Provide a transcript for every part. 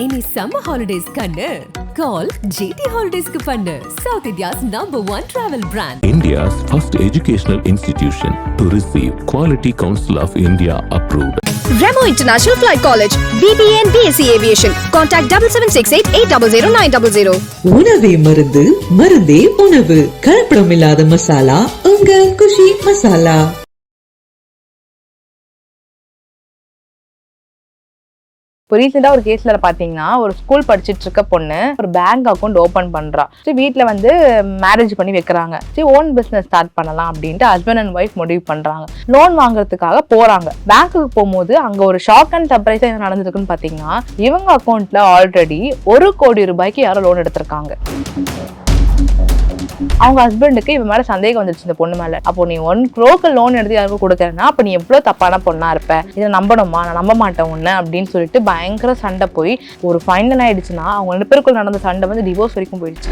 இனி summer holidays கண்ணு கால் GT ஹாலிடேஸ்க்கு பண்ணு south India's number one travel brand India's first educational institution to receive Quality Council of India approved. Remo International Flight College, BBA and BSc Aviation. Contact nine double zero. உணவே மருந்து மருந்தே உணவு கலப்படம் இல்லாத மசாலா உங்கள் குஷி மசாலா இப்போ ரீசெண்டாக ஒரு கேஸில் பார்த்தீங்கன்னா ஒரு ஸ்கூல் படிச்சுட்டு இருக்க பொண்ணு ஒரு பேங்க் அக்கௌண்ட் ஓப்பன் பண்ணுறா சரி வீட்டில் வந்து மேரேஜ் பண்ணி வைக்கிறாங்க. சரி ஓன் பிஸ்னஸ் ஸ்டார்ட் பண்ணலாம் அப்படின்ட்டு ஹஸ்பண்ட் அண்ட் ஒய்ஃப் முடிவு பண்ணுறாங்க லோன் வாங்குறதுக்காக போகிறாங்க பேங்க்குக்கு போகும்போது அங்கே ஒரு ஷாக் அண்ட் சர்ப்ரைஸாக என்ன நடந்திருக்குன்னு பார்த்தீங்கன்னா இவங்க அக்கௌண்ட்டில் ஆல்ரெடி ஒரு கோடி ரூபாய்க்கு யாரோ லோன் எடுத்திருக்காங்க. அவங்க ஹஸ்பண்டுக்கு இவன் மேல சந்தேகம் வந்துருச்சு இந்த பொண்ணு மேல. அப்போ நீ ஒன் க்ரோக்கு லோன் எடுத்து யாருக்கும் கொடுக்கறனா அப்ப நீ எவ்வளவு தப்பான பொண்ணா இருப்ப? இதை நம்பணுமா? நான் நம்ப மாட்டேன் உன்ன அப்படின்னு சொல்லிட்டு பயங்கர சண்டை போய் ஒரு ஃபைனல் ஆயிடுச்சுன்னா அவங்க ரெண்டு பேருக்குள்ள நடந்த சண்டை வந்து டிவோர்ஸ் வரைக்கும் போயிடுச்சு.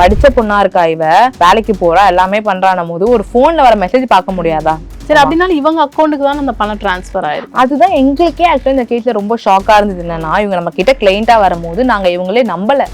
படிச்ச பொண்ணா இருக்கா இவ? வேலைக்கு போறா? எல்லாமே பண்றான போது ஒரு போன்ல வர மெசேஜ் பார்க்க முடியாதா? சரி அப்படின்னாலும் இவங்க அக்கௌண்ட்டுக்கு தான் அந்த பணம் டிரான்ஸ்ஃபர் ஆயிருக்கு. அதுதான் எங்களுக்கே ஆக்சுவலி இந்த கேஸ்ல ரொம்ப ஷாக்கா இருந்தது என்னன்னா இவங்க நம்ம கிட்ட கிளைண்டா வரும்போது நாங்க இவங்களே நம்பல.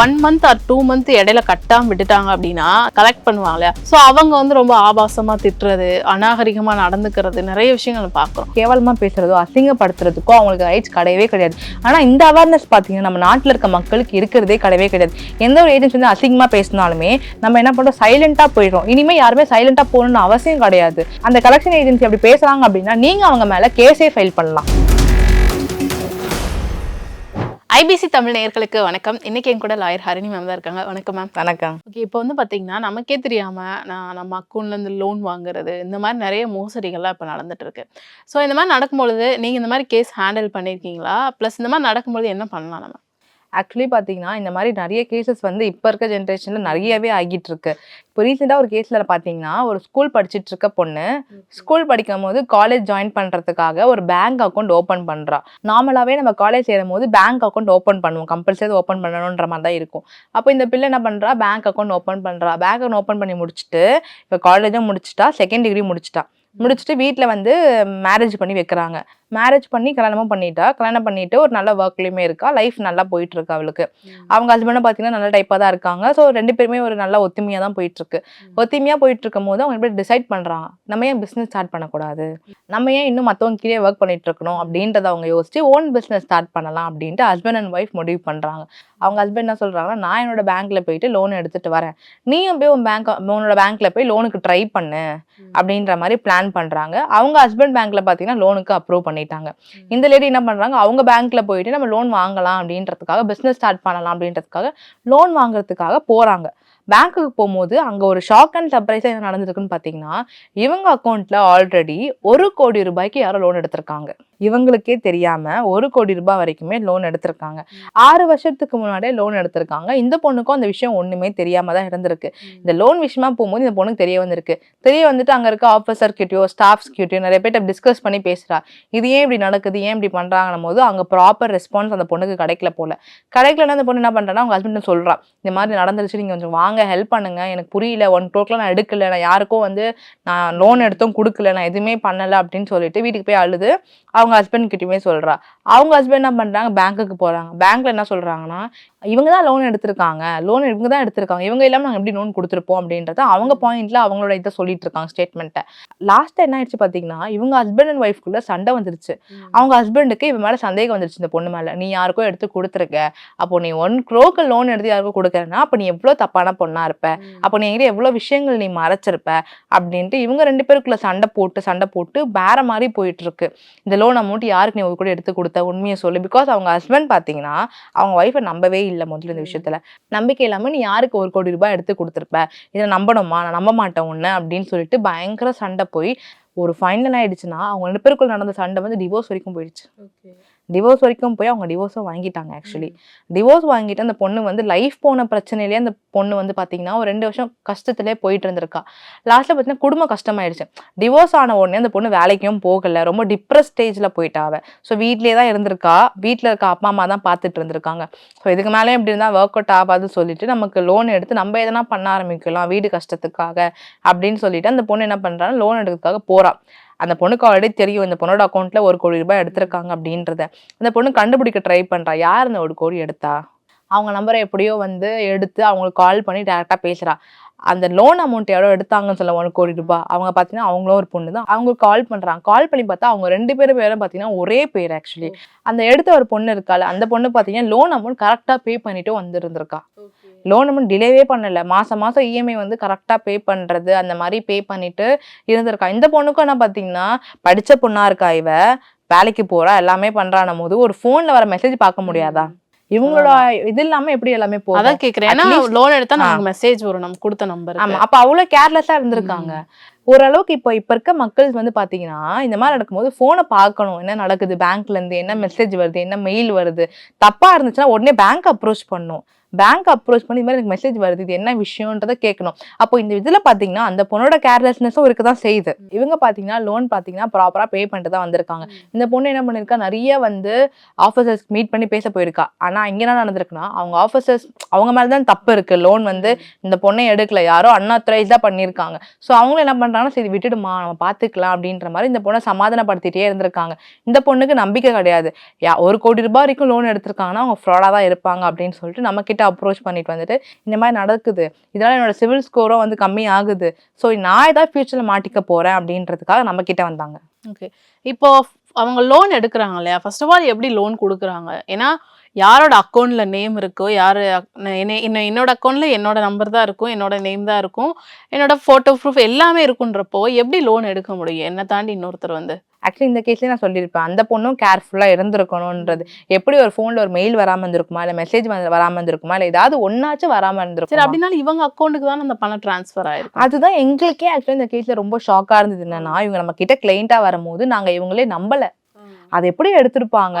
One month or two month இடையில கட்டாம விட்டுட்டாங்க அப்படின்னா கலெக்ட் பண்ணுவாங்க ஸோ அவங்க வந்து ரொம்ப ஆபாசமா திட்டுறது அநாகரிகமா நடந்துக்கிறது நிறைய விஷயங்கள் பார்க்குறோம். கேவலமா பேசுறதோ அசிங்கப்படுத்துறதுக்கோ அவங்களுக்கு ரைட்ஸ் கிடையவே கிடையாது. ஆனா இந்த அவேர்னஸ் பாத்தீங்கன்னா நம்ம நாட்டில் இருக்க மக்களுக்கு இருக்கிறதே கிடையவே கிடையாது. எந்த ஒரு ஏஜென்சி வந்து அசிங்கமா பேசினாலுமே நம்ம என்ன பண்றோம்? சைலண்டா போயிடுறோம். இனிமே யாருமே சைலண்டா போகணும்னு அவசியம் கிடையாது. அந்த கலெக்ஷன் ஏஜென்சி அப்படி பேசுறாங்க அப்படின்னா நீங்க அவங்க மேல கேஸே ஃபைல் பண்ணலாம். ஐபிசி தமிழ் நேயர்களுக்கு வணக்கம். இன்னைக்கு என் கூட லாயர் ஹரிணி மேம் தான் இருக்காங்க. வணக்கம் மேம் வணக்கம். ஓகே இப்போ வந்து பார்த்தீங்கன்னா நமக்கே தெரியாம நான் நம்ம அக்கௌண்ட்ல இருந்து லோன் வாங்குறது இந்த மாதிரி நிறைய மோசடிகள்லாம் இப்போ நடந்துட்டு இருக்கு ஸோ இந்த மாதிரி நடக்கும்பொழுது நீங்க இந்த மாதிரி கேஸ் ஹேண்டில் பண்ணியிருக்கீங்களா ப்ளஸ் இந்த மாதிரி நடக்கும்பொழுது என்ன பண்ணலாம் நம்ம? ஆக்சுவலி பார்த்தீங்கன்னா இந்த மாதிரி நிறைய கேசஸ் வந்து இப்போ இருக்க ஜென்ரேஷனில் நிறையவே ஆகிட்டு இருக்கு இப்போ ரீசெண்டாக ஒரு கேஸில் பார்த்தீங்கன்னா ஒரு ஸ்கூல் படிச்சுட்டு இருக்க பொண்ணு ஸ்கூல் படிக்கும் போது காலேஜ் ஜாயின் பண்ணுறதுக்காக ஒரு பேங்க் அக்கௌண்ட் ஓப்பன் பண்ணுறா நார்மலாகவே நம்ம காலேஜ் சேரும் போது பேங்க் அக்கௌண்ட் ஓப்பன் பண்ணுவோம் கம்பல்சரி ஓப்பன் பண்ணணுன்ற மாதிரி தான் இருக்கும். அப்போ இந்த பிள்ளை என்ன பண்ணுறா பேங்க் அக்கௌண்ட் ஓப்பன் பண்ணுறா பேங்க் அக்கௌண்ட் ஓப்பன் பண்ணி முடிச்சுட்டு இப்போ காலேஜும் முடிச்சிட்டா செகண்ட் டிகிரி முடிச்சிட்டா. முடிச்சுட்டு வீட்டில் வந்து மேரேஜ் பண்ணி வைக்கிறாங்க. மேரேஜ் பண்ணி கல்யாணமும் பண்ணிட்டா. கல்யாணம் பண்ணிட்டு ஒரு நல்ல ஒர்க்லயுமே இருக்கா? லைஃப் நல்லா போயிட்டு இருக்கு அவளுக்கு அவங்க ஹஸ்பண்டும் பார்த்தீங்கன்னா நல்ல டைப்பாக தான் இருக்காங்க. ஸோ ரெண்டு பேருமே ஒரு நல்ல ஒத்துமையாக தான் போயிட்டு இருக்கு ஒத்துமையாக போயிட்டு இருக்கும் போது அவங்க எப்படி டிசைட் பண்றாங்க? நம்ம ஏன் பிஸ்னஸ் ஸ்டார்ட் பண்ணக்கூடாது? நம்ம ஏன் இன்னும் மற்றவங்க கீழே ஒர்க் பண்ணிட்டு இருக்கணும் அப்படின்றத அவங்க யோசிச்சு ஓன் பிஸ்னஸ் ஸ்டார்ட் பண்ணலாம் அப்படின்ட்டு ஹஸ்பண்ட் அண்ட் ஒய்ஃப் முடிவு பண்றாங்க. அவங்க ஹஸ்பண்ட் என்ன சொல்றாங்கன்னா நான் என்னோட பேங்க்ல போயிட்டு லோன் எடுத்துட்டு வரேன். நீயும் போய் உன் பேங்க் உன்னோட பேங்க்ல போய் லோனுக்கு ட்ரை பண்ணு. அப்படின்ற மாதிரி பிளான் பண்றாங்க. அவங்க ஹஸ்பண்ட் பேங்க்ல பாத்தீங்கன்னா லோனுக்கு அப்ரூவ் பண்ணிட்டாங்க. இந்த லேடி என்ன பண்றாங்க? அவங்க பேங்க்ல போயிட்டு நம்ம லோன் வாங்கலாம் அப்படின்றதுக்காக பிசினஸ் ஸ்டார்ட் பண்ணலாம் அப்படின்றதுக்காக லோன் வாங்குறதுக்காக போறாங்க. பேங்க்குக்கு போகும்போது அங்க ஒரு ஷாக் அண்ட் சர்ப்ரைஸா என்ன நடந்திருக்குன்னு பாத்தீங்கன்னா இவங்க அக்கௌண்ட்ல ஆல்ரெடி ஒரு கோடி ரூபாய்க்கு யாரோ லோன் எடுத்திருக்காங்க. இவங்களுக்கே தெரியாம ஒரு கோடி ரூபாய் வரைக்குமே லோன் எடுத்திருக்காங்க. ஆறு வருஷத்துக்கு முன்னாடியே லோன் எடுத்திருக்காங்க. இந்த பொண்ணுக்கும் அந்த விஷயம் ஒண்ணுமே தெரியாம தான் இருந்திருக்கு. இந்த லோன் விஷயமா போகும்போது இந்த பொண்ணுக்கு தெரிய வந்திருக்கு. தெரிய வந்துட்டு அங்க இருக்க ஆஃபீஸர் கிட்டயோ ஸ்டாஃப்ஸ் கிட்டயோ நிறைய பேர்ட்ட டிஸ்கஸ் பண்ணி பேசுறா. இது ஏன் இப்படி நடக்குது? ஏன் இப்படி பண்றாங்கன்னும் போது அங்க ப்ராப்பர் ரெஸ்பான்ஸ் அந்த பொண்ணுக்கு கிடைக்கல போல. கிடைக்கலன்னா அந்த பொண்ணு என்ன பண்றான்னா அவங்க ஹஸ்பண்ட் சொல்றா. இந்த மாதிரி நடந்துருச்சு. நீங்க கொஞ்சம் வாங்க ஹெல்ப் பண்ணுங்க. எனக்கு புரியல. ஒன் க்ரோக்லாம் நான் எடுக்கல. நான் யாருக்கும் வந்து நான் லோன் எடுத்தும் கொடுக்கல. நான் எதுவுமே பண்ணல. அப்படின்னு சொல்லிட்டு வீட்டுக்கு போய் அழுது. அவங்க ஹஸ்பண்ட் கிட்டயுமே சொல்றா. அவங்க ஹஸ்பண்ட் என்ன பண்றாங்க? பேங்க்குக்கு போறாங்க. பேங்க்ல என்ன சொல்றாங்கன்னா இவங்க தான் லோன் எடுத்திருக்காங்க. லோன் இவங்க தான் எடுத்திருக்காங்க. இவங்க இல்லாம நாங்க எப்படி லோன் கொடுத்துருப்போம் அப்படின்றத அவங்க பாயிண்ட்ல அவங்களோட இதை சொல்லிட்டு இருக்காங்க ஸ்டேட்மெண்ட்டை லாஸ்ட் என்ன ஆயிடுச்சு பாத்தீங்கன்னா இவங்க ஹஸ்பண்ட் அண்ட் ஒய்ஃப்குள்ள சண்டை வந்துருச்சு. அவங்க ஹஸ்பண்டுக்கு இவன் மேல சந்தேகம் வந்துருச்சு இந்த பொண்ணு மேல. நீ யாருக்கோ எடுத்து கொடுத்துருக்க. அப்போ நீ ஒன் க்ரோக்கு லோன் எடுத்து யாருக்கோ கொடுக்கறனா அப்ப நீ எவ்வளவு தப்பான பொண்ணா இருப்ப? அப்போ நீ எங்கிட்ட எவ்வளவு விஷயங்கள் நீ மறைச்சிருப்ப? அப்படின்ட்டு இவங்க ரெண்டு பேருக்குள்ள சண்டை போட்டு சண்டை போட்டு வேற மாதிரி போயிட்டு இருக்கு. இந்த லோன் அமௌண்ட் யாருக்கு நீ ஒரு கூட எடுத்து கொடுத்த? உண்மையை சொல்லு. பிகாஸ் அவங்க ஹஸ்பண்ட் பாத்தீங்கன்னா அவங்க ஒய்ஃபை நம்பவே இல்லை முதல்ல இந்த விஷயத்துல. நம்பிக்கை இல்லாம நீ யாருக்கு ஒரு கோடி ரூபாய் எடுத்து கொடுத்துருப்ப? இதை நம்பணுமா? நான் நம்ப மாட்டேன் உன்ன அப்படின்னு சொல்லிட்டு பயங்கர சண்டை போய் ஒரு ஃபைனல் ஆயிடுச்சுன்னா அவங்க ரெண்டு பேருக்குள்ள நடந்த சண்டை வந்து டிவோர்ஸ் வரைக்கும் போயிடுச்சு. டிவோர்ஸ் வரைக்கும் போய் அவங்க டிவோர்ஸும் வாங்கிட்டாங்க ஆக்சுவலி டிவோர்ஸ் வாங்கிட்டு அந்த பொண்ணு வந்து லைஃப் போன பிரச்சனையிலேயே அந்த பொண்ணு வந்து பார்த்தீங்கன்னா ஒரு ரெண்டு வருஷம் கஷ்டத்திலே போயிட்டு இருந்திருக்கா. லாஸ்ட்டில் பார்த்தீங்கன்னா குடும்ப கஷ்டமாயிடுச்சு. டிவோர்ஸ் ஆன உடனே அந்த பொண்ணு வேலைக்கும் போகல. ரொம்ப டிப்ரெஸ் ஸ்டேஜில் போயிட்டாவ அவ. ஸோ வீட்லேயே தான் இருந்திருக்கா. வீட்டில் இருக்க அப்பா அம்மா தான் பார்த்துட்டு இருந்திருக்காங்க. ஸோ இதுக்கு மேலேயும் இப்படி இருந்தால் ஒர்க் அவுட் ஆகாதுன்னு சொல்லிட்டு நமக்கு லோன் எடுத்து நம்ம எதனா பண்ண ஆரம்பிக்கலாம் வீடு கஷ்டத்துக்காக அப்படின்னு சொல்லிட்டு அந்த பொண்ணு என்ன பண்ணுறாங்க லோன் எடுக்கிறதுக்காக போகிறான் அந்த பொண்ணுக்கு ஆல்ரெடி தெரியும் இந்த பொண்ணோட அக்கௌண்ட்ல ஒரு கோடி ரூபாய் எடுத்திருக்காங்க அப்படின்றத. அந்த பொண்ணு கண்டுபிடிக்க ட்ரை பண்றா. யார் அந்த ஒரு கோடி எடுத்தா? அவங்க நம்பரை எப்படியோ வந்து எடுத்து அவங்களுக்கு கால் பண்ணி டேரெக்டாக பேசுறா. அந்த லோன் அமௌண்ட் எவ்வளோ எடுத்தாங்கன்னு சொல்ல ஒரு கோடி ரூபாய். அவங்க பார்த்தீங்கன்னா அவங்களும் ஒரு பொண்ணு தான். அவங்க கால் பண்றாங்க கால் பண்ணி பார்த்தா அவங்க ரெண்டு பேரும் பேரும் பார்த்தீங்கன்னா ஒரே பேர் ஆக்சுவலி அந்த எடுத்த ஒரு பொண்ணு இருக்கால அந்த பொண்ணு பார்த்தீங்கன்னா லோன் அமௌண்ட் கரெக்டாக பே பண்ணிட்டு வந்திருந்திருக்கா. லோன் அமௌண்ட் டிலேவே பண்ணல. மாசம் மாசம் இஎம்ஐ வந்து கரெக்டாக பே பண்றது அந்த மாதிரி பே பண்ணிட்டு இருந்திருக்கா. இந்த பொண்ணுக்கும் என்ன பார்த்தீங்கன்னா படிச்ச பொண்ணா இருக்கா இவ? வேலைக்கு போறா எல்லாமே பண்றான போது ஒரு ஃபோன்ல வர மெசேஜ் பார்க்க முடியாதா? இவங்களோட இது இல்லாம எப்படி எல்லாமே போகும் அதான் கேக்குறேன். ஏன்னா லோன் எடுத்தா. நமக்கு மெசேஜ் வரும். நம்ம கொடுத்த நம்பர் ஆமா. அப்ப அவ்வளவு கேர்லெஸ்ஸா இருந்திருக்காங்க. ஓரளவுக்கு இப்போ இப்ப இருக்க மக்கள் வந்து பாத்தீங்கன்னா இந்த மாதிரி நடக்கும்போது போனை பார்க்கணும். என்ன நடக்குது? பேங்க்ல இருந்து என்ன மெசேஜ் வருது? என்ன மெயில் வருது? தப்பா இருந்துச்சுன்னா உடனே பேங்க் அப்ரோச் பண்ணும். பேங்க் அப்ரோச் பண்ணி இந்த மாதிரி எனக்கு மெசேஜ் வருது. இது என்ன விஷயம்ன்றத கேட்கணும். அப்போ இந்த இதுல பாத்தீங்கன்னா அந்த பொண்ணோட கேர்லெஸ்னஸும் இருக்க தான் செய்யுது இவங்க பாத்தீங்கன்னா லோன் பாத்தீங்கன்னா ப்ராப்பரா பே பண்ணிட்டு தான் வந்திருக்காங்க. இந்த பொண்ணு என்ன பண்ணிருக்கா? நிறைய வந்து ஆஃபீஸர்ஸ் மீட் பண்ணி பேச போயிருக்கா. ஆனா இங்க என்ன நடந்திருக்குன்னா அவங்க ஆஃபீஸர்ஸ் அவங்க மேல தான் தப்பு இருக்கு. லோன் வந்து இந்த பொண்ணை எடுக்கல. யாரோ அன்ஆத்தரைஸ் தான் பண்ணியிருக்காங்க. ஸோ அவங்களும் என்ன பண்றாங்கன்னா சரி விட்டுடுமா நம்ம பார்த்துக்கலாம் அப்படின்ற மாதிரி இந்த பொண்ணை சமாதானப்படுத்திட்டே இருந்திருக்காங்க. இந்த பொண்ணுக்கு நம்பிக்கை கிடையாது. ஒரு கோடி ரூபாய் வரைக்கும் லோன் எடுத்திருக்காங்கன்னா அவங்க ஃப்ராடாக தான் இருப்பாங்க அப்படின்னு சொல்லிட்டு நம்ம கிட்ட அப்ரோச் பண்ணிட்டு வந்துட்டு இந்த மாதிரி நடக்குது. இதனால என்னோட சிவில் ஸ்கோரும் வந்து கம்மி ஆகுது. ஸோ நான் ஏதாவது ஃபியூச்சரில் மாட்டிக்க போறேன் அப்படின்றதுக்காக நம்ம கிட்ட வந்தாங்க. ஓகே இப்போ அவங்க லோன் எடுக்கிறாங்க இல்லையா? ஃபர்ஸ்ட் ஆஃப் ஆல் எப்படி லோன் கொடுக்குறாங்க? ஏன்னா யாரோட அக்கௌண்ட்ல நேம் இருக்கோ யாரு என்ன- என்ன- என்னோட அக்கௌண்ட்ல என்னோட நம்பர் தான் இருக்கும் என்னோட நேம் தான் இருக்கும் என்னோட போட்டோ ப்ரூஃப் எல்லாமே இருக்குன்றப்போ எப்படி லோன் எடுக்க முடியும்? என்ன தாண்டி இன்னொருத்தர் வந்து. ஆக்சுவலி இந்த கேஸ்லேயே நான் சொல்லியிருப்பேன். அந்த பொண்ணும் கேர்ஃபுல்லாக இருந்திருக்கணுன்றது எப்படி ஒரு ஃபோனில் ஒரு மெயில் வராமல் இருந்திருக்குமா? இல்லை மெசேஜ் வராமல் இருந்திருக்குமா? இல்லை ஏதாவது ஒன்னாச்சும் வராமல் சரி இருந்திருக்கும் அப்படின்னாலும் இவங்க அக்கௌண்ட்டுக்கு தான் அந்த பணம் ட்ரான்ஸ்ஃபர் ஆயிருக்கு. அதுதான் எங்களுக்கே ஆக்சுவலி இந்த கேஸ்ல ரொம்ப ஷாக்கா இருந்தது. என்னன்னா இவங்க நம்ம கிட்ட கிளைண்டா வரும்போது நாங்க இவங்களே நம்பல. அதை எப்படி எடுத்திருப்பாங்க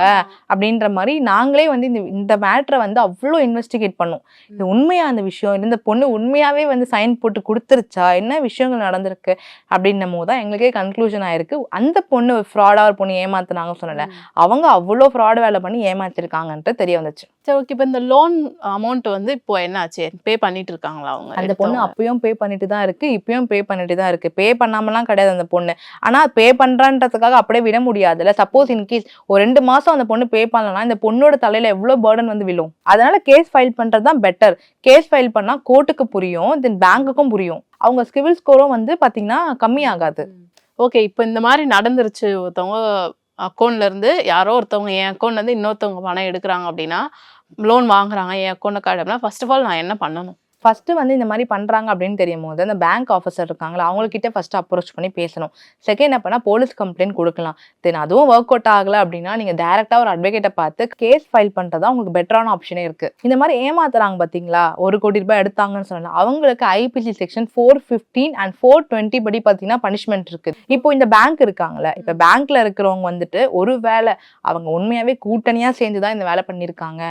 அப்படின்ற மாதிரி நாங்களே வந்து இந்த இந்த மேட்ரை வந்து அவ்வளோ இன்வெஸ்டிகேட் பண்ணோம். இது உண்மையா அந்த விஷயம்? இந்த பொண்ணு உண்மையாவே வந்து சைன் போட்டு கொடுத்துருச்சா? என்ன விஷயங்கள் நடந்திருக்கு? அப்படின்னும் போது தான் எங்களுக்கே கன்க்ளூஷன் ஆயிருக்கு. அந்த பொண்ணு ஃப்ராடா ஒரு பொண்ணு ஏமாத்துனாங்க சொன்னல அவங்க அவ்வளோ ஃப்ராட் வேலை பண்ணி ஏமாத்திருக்காங்கன்ட்டு தெரிய வந்துச்சு. சரி ஓகே இப்போ இந்த லோன் அமௌண்ட் வந்து இப்போ என்ன ஆச்சு பே பண்ணிட்டு இருக்காங்களா அவங்க? அந்த பொண்ணு? அப்பயும் பே பண்ணிட்டு தான் இருக்கு. இப்பயும் பே பண்ணிட்டு தான் இருக்கு. பே பண்ணாமலாம் கிடையாது அந்த பொண்ணு. ஆனா பே பண்றான்றதுக்காக அப்படியே விட முடியாதுல்ல. சப்போஸ் இன்கேஸ் ஒரு ரெண்டு மாசம் அந்த பொண்ணு பே பண்ணலனா இந்த பொண்ணோட தலையில எவ்வளவு பேர்டன் வந்து விழும்? அதனால கேஸ் ஃபைல் பண்றது தான் பெட்டர் கேஸ் ஃபைல் பண்ணா கோர்ட்டுக்கு புரியும் தென் பேங்க்குக்கும் புரியும். அவங்க சிவில் ஸ்கோரும் வந்து பாத்தீங்கன்னா கம்மியாகாது. ஓகே இப்போ இந்த மாதிரி நடந்துருச்சு. ஒருத்தவங்க அக்கௌண்ட்ல இருந்து யாரோ ஒருத்தவங்க என் அக்கௌண்ட்ல இருந்து இன்னொருத்தவங்க பணம் எடுக்கிறாங்க அப்படின்னா லோன் வாங்குறாங்க என் அக்கௌண்ட் கார்டு அப்படின்னா ஃபர்ஸ்ட் ஆஃப் ஆல் நான் என்ன பண்ணணும்? ஃபர்ஸ்ட் வந்து இந்த மாதிரி பண்றாங்க அப்படின்னு தெரியும் போது அந்த பேங்க் ஆஃபீஸர் இருக்காங்களா அவங்கக்கிட்ட ஃபர்ஸ்ட் அப்ரோச் பண்ணி பேசணும். செகண்ட் என்ன பண்ணா போலீஸ் கம்ப்ளைண்ட் கொடுக்கலாம். தென் அதுவும் ஒர்க் அவுட் ஆகல அப்படின்னா நீங்க டேரக்டா ஒரு அட்வொகேட்டை பார்த்து கேஸ் ஃபைல் பண்றதா உங்களுக்கு பெட்டரான ஆப்ஷனே இருக்கு. இந்த மாதிரி ஏமாத்துறாங்க பாத்தீங்களா? ஒரு கோடி ரூபாய் எடுத்தாங்கன்னு சொல்லலாம் அவங்களுக்கு IPC section four fifteen and four twenty படி பாத்தீங்கன்னா பனிஷ்மெண்ட் இருக்கு. இப்போ இந்த பேங்க் இருக்காங்கல்ல இப்ப பேங்க்ல இருக்கிறவங்க வந்துட்டு ஒரு வேலை அவங்க உண்மையாவே கூட்டணியா சேர்ந்து தான் இந்த வேலை பண்ணியிருக்காங்க.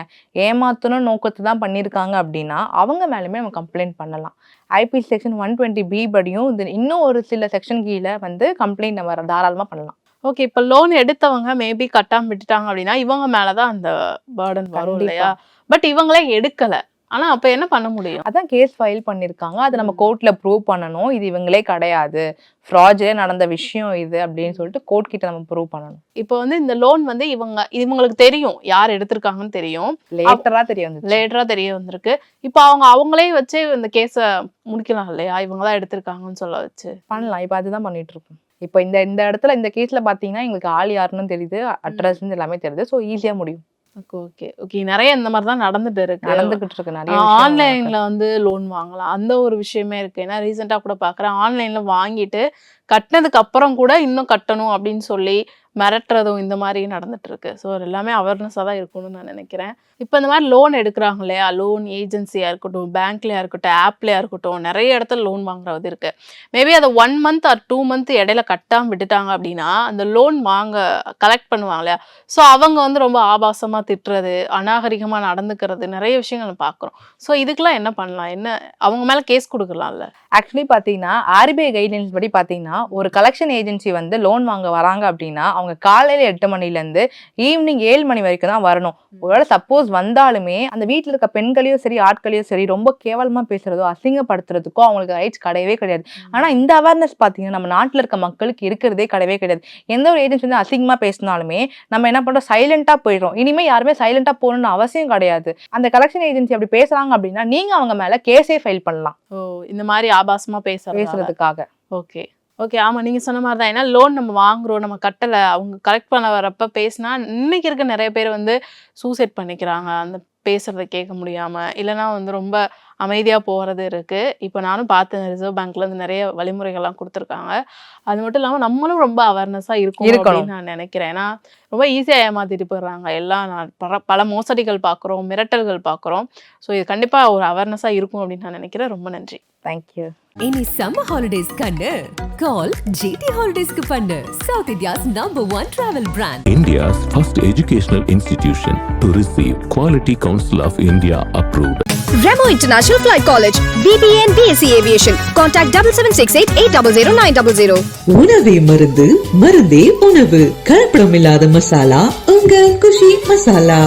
ஏமாத்தணும் நோக்கத்தை தான் பண்ணியிருக்காங்க அப்படின்னா அவங்க மேலுமே நம்ம கம்ப்ளைண்ட் பண்ணலாம். IPC section one twenty B படியும் இது இன்னும் ஒரு சில செக்ஷன் கீழே வந்து கம்ப்ளைண்ட் நம்ம தாராளமாக பண்ணலாம். ஓகே இப்போ லோன் எடுத்தவங்க மேபி கட்டாம விட்டுட்டாங்க அப்படின்னா இவங்க மேலதான் அந்த பேர்டன் வரும். இல்லையா? பட் இவங்களே எடுக்கல. ஆனா அப்ப என்ன பண்ண முடியும்? அதான் கேஸ் ஃபைல் பண்ணியிருக்காங்க அதை நம்ம கோர்ட்ல ப்ரூவ் பண்ணணும். இது இவங்களே கிடையாது. ஃப்ராஜே நடந்த விஷயம் இது அப்படின்னு சொல்லிட்டு கோர்ட் கிட்ட நம்ம ப்ரூவ் பண்ணணும். இப்போ வந்து இந்த லோன் வந்து இவங்க இவங்களுக்கு தெரியும். யார் எடுத்திருக்காங்கன்னு தெரியும். லேட்டரா தெரிய வந்துச்சு. லேட்டரா தெரிய வந்திருக்கு. இப்போ அவங்க அவங்களே வச்சு இந்த கேஸை முடிக்கலாம் இல்லையா? இவங்க தான் எடுத்திருக்காங்கன்னு சொல்ல வச்சு. பண்ணலாம். இப்போ அதுதான் பண்ணிட்டு இருக்கோம். இப்போ இந்த இந்த இடத்துல இந்த கேஸ்ல பாத்தீங்கன்னா எங்களுக்கு ஆள் யாருன்னு தெரியுது. அட்ரஸ் எல்லாமே தெரியுது. ஸோ ஈஸியா முடியும். ஓகே ஓகே நிறைய இந்த மாதிரி தான் நடந்துட்டு இருக்கு. நடந்துகிட்டு இருக்கு. நிறைய ஆன்லைன்ல வந்து லோன் வாங்கலாம். அந்த ஒரு விஷயமே இருக்கு. ஏன்னா ரீசெண்டா கூட பாக்குறேன். ஆன்லைன்ல வாங்கிட்டு கட்டினதுக்கு அப்புறம் கூட இன்னும் கட்டணும் அப்படின்னு சொல்லி மிரட்டுறதும் இந்த மாதிரி நடந்துட்டுருக்கு. ஸோ எல்லாமே அவேர்னஸாக தான் இருக்கணும்னு நான் நினைக்கிறேன். இப்போ இந்த மாதிரி லோன் எடுக்கிறாங்க இல்லையா? லோன் ஏஜென்சியாக இருக்கட்டும் பேங்க்லையா இருக்கட்டும் ஆப்லையாக இருக்கட்டும் நிறைய இடத்துல லோன் வாங்குறது இருக்குது மேபி அதை one month or two month இடையில கட்டாமல் விட்டுட்டாங்க அப்படின்னா அந்த லோன் வாங்க கலெக்ட் பண்ணுவாங்க இல்லையா? ஸோ அவங்க வந்து ரொம்ப ஆபாசமாக திட்டுறது அநாகரிகமாக நடந்துக்கிறது நிறைய விஷயங்கள் நம்ம பார்க்குறோம். ஸோ இதுக்கெல்லாம் என்ன பண்ணலாம்? என்ன அவங்க மேலே கேஸ் கொடுக்கலாம்ல? ஆக்சுவலி பார்த்தீங்கன்னா ஆர்பிஐ கைட்லைன்ஸ் படி பார்த்தீங்கன்னா ஒரு கலெக்ஷன் ஏஜென்சி வந்து லோன் வாங்க வராங்க அப்படின்னா அவங்க அவங்க காலையில எட்டு மணில இருந்து ஈவினிங் ஏழு மணி வரைக்கும் தான் வரணும். ஒருவேளை சப்போஸ் வந்தாலுமே அந்த வீட்ல இருக்க பெண்களையும் சரி ஆட்களையும் சரி ரொம்ப கேவலமா பேசுறதோ அசிங்கப்படுத்துறதுக்கோ அவங்களுக்கு ரைட்ஸ் கிடையவே கிடையாது. ஆனா இந்த அவேர்னஸ் பாத்தீங்கன்னா நம்ம நாட்டுல இருக்க மக்களுக்கு இருக்கிறதே கிடையவே கிடையாது. எந்த ஒரு ஏஜென்சி வந்து அசிங்கமா பேசினாலுமே நம்ம என்ன பண்றோம்? சைலண்டா போயிடுறோம். இனிமே யாருமே சைலண்டா போகணும்னு அவசியம் கிடையாது. அந்த கலெக்ஷன் ஏஜென்சி அப்படி பேசுறாங்க அப்படின்னா நீங்க அவங்க மேல கேஸே ஃபைல் பண்ணலாம். ஓ இந்த மாதிரி ஆபாசமா பேசுறது பேசுறதுக்காக. ஓகே. ஓகே ஆமா நீங்க சொன்ன மாதிரி தான் ஏன்னா லோன் நம்ம வாங்குறோம் நம்ம கட்டல அவங்க கரெக்ட் பண்ண வரப்ப பேசினா இன்னைக்கு இருக்க நிறைய பேர் வந்து சூசைட் பண்ணிக்கிறாங்க. அந்த பேசுறத கேட்க முடியாம இல்லைன்னா வந்து ரொம்ப அமைதியா போறது இருக்கு. இப்போ நானும் பார்த்தேன் ரிசர்வ் பேங்க்ல இருந்து நிறைய வழிமுறைகள்லாம் கொடுத்துருக்காங்க. அது மட்டும் இல்லாம நம்மளும் ரொம்ப அவேர்னஸா இருக்கும். அப்படின்னு நான் நினைக்கிறேன். ஏன்னா ரொம்ப ஈஸியா ஏமாத்திட்டு போயிடுறாங்க. எல்லாம் நான் பல- பல மோசடிகள் பார்க்குறோம் மிரட்டல்கள் பார்க்குறோம். ஸோ இது கண்டிப்பா ஒரு அவேர்னஸா இருக்கும் அப்படின்னு நான் நினைக்கிறேன். ரொம்ப நன்றி. தேங்க்யூ இனி சம்மர் ஹாலிடேஸ் கண்ணு கால் ஜிடி ஹாலிடேஸ்க்கு பண்ணு south India's number one travel brand India's first educational institution to receive Quality Council of India approved. Remo International Flight College, BBA and BSc Aviation. Contact nine double zero. உணவே மருந்து மருந்தே உணவு கலப்படம் இல்லாத மசாலா உங்கள் குஷி மசாலா